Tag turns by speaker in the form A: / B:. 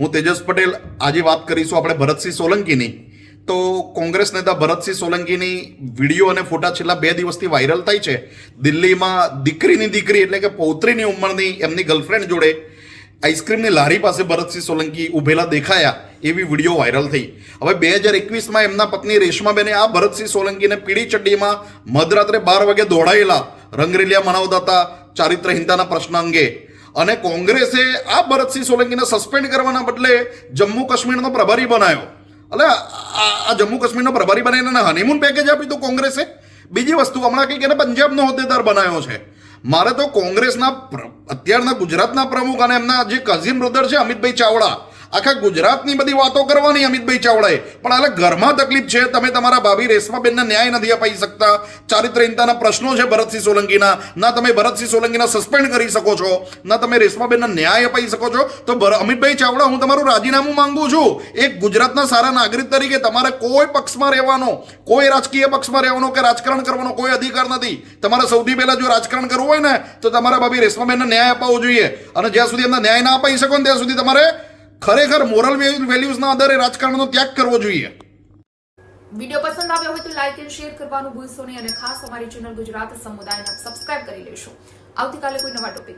A: હું તેજસ પટેલ આજે વાત કરીશું આપણે ભરતસિંહ સોલંકીની. તો કોંગ્રેસ નેતા ભરતસિંહ સોલંકીની વીડિયો અને ફોટા છેલ્લા બે દિવસથી વાયરલ થાય છે. દિલ્હીમાં દીકરીની દીકરી એટલે કે પૌત્રીની ઉંમરની એમની ગર્લફ્રેન્ડ જોડે આઈસ્ક્રીમની લારી પાસે ભરતસિંહ સોલંકી ઉભેલા દેખાયા એવી વીડિયો વાયરલ થઈ. હવે બે હજાર એકવીસમાં એમના પત્ની રેશમાબેને આ ભરતસિંહ સોલંકીને પીળી ચડ્ડીમાં મધરાત્રે બાર વાગે દોડાયેલા રંગરેલિયા મનાવતા હતા ચારિત્રહીનતાના પ્રશ્ન અંગે અને કોંગ્રેસે આ ભરતસિંહ સોલંકીને સસ્પેન્ડ કરવાના બદલે જમ્મુ કાશ્મીરનો પ્રભારી બનાવ્યો એટલે આ જમ્મુ કાશ્મીરનો પ્રભારી બનાવીને હનીમૂન પેકેજ આપ્યું હતું કોંગ્રેસે. બીજી વસ્તુ, હમણાં કંઈક એને પંજાબનો હોદ્દેદાર બનાવ્યો છે. મારે તો કોંગ્રેસના અત્યારના ગુજરાતના પ્રમુખ અને એમના જે કઝિન બ્રધર છે, અમિતભાઈ ચાવડા આખા ગુજરાતની બધી વાતો કરવાની અમિતભાઈ ચાવડાએ. પણ હાલે ઘરમાં તકલીફ છે. તમે તમારા ભાભી રેશમાબેનને ન્યાય નથી અપાઈ શકતા. ચારિત્રહીનતાના પ્રશ્નો છે ભરતસિંહ સોલંકીના. ના તમે ભરતસિંહ સોલંકીના સસ્પેન્ડ કરી શકો છો. ના તમે રેશમાબેનને ન્યાય અપાઈ શકો છો. તો અમિતભાઈ ચાવડા, હું તમારું રાજીનામું માંગુ છું. એક ગુજરાતના સારા નાગરિક તરીકે તમારે કોઈ પક્ષમાં રહેવાનો, કોઈ રાજકીય પક્ષમાં રહેવાનો કે રાજકારણ કરવાનો કોઈ અધિકાર નથી. તમારે સૌથી પહેલાં જો રાજકારણ કરવું હોય ને, તો તમારા ભાભી રેશમાબેનને ન્યાય અપાવવો જોઈએ. અને જ્યાં સુધી એમને ન્યાય ના અપાઈ શકો ને, ત્યાં સુધી તમારે ખરેખર મોરલ વેલ્યુઝના આધારે રાજકારણનો ત્યાગ કરવો જોઈએ.
B: વીડિયો પસંદ આવ્યો હોય તો લાઈક એન્ડ શેર કરવાનું ભૂલશો નહીં અને ખાસ અમારી ચેનલ ગુજરાત સમુદાયને સબસ્ક્રાઇબ કરી લેશો. આવતીકાલે કોઈ નવા ટોપિક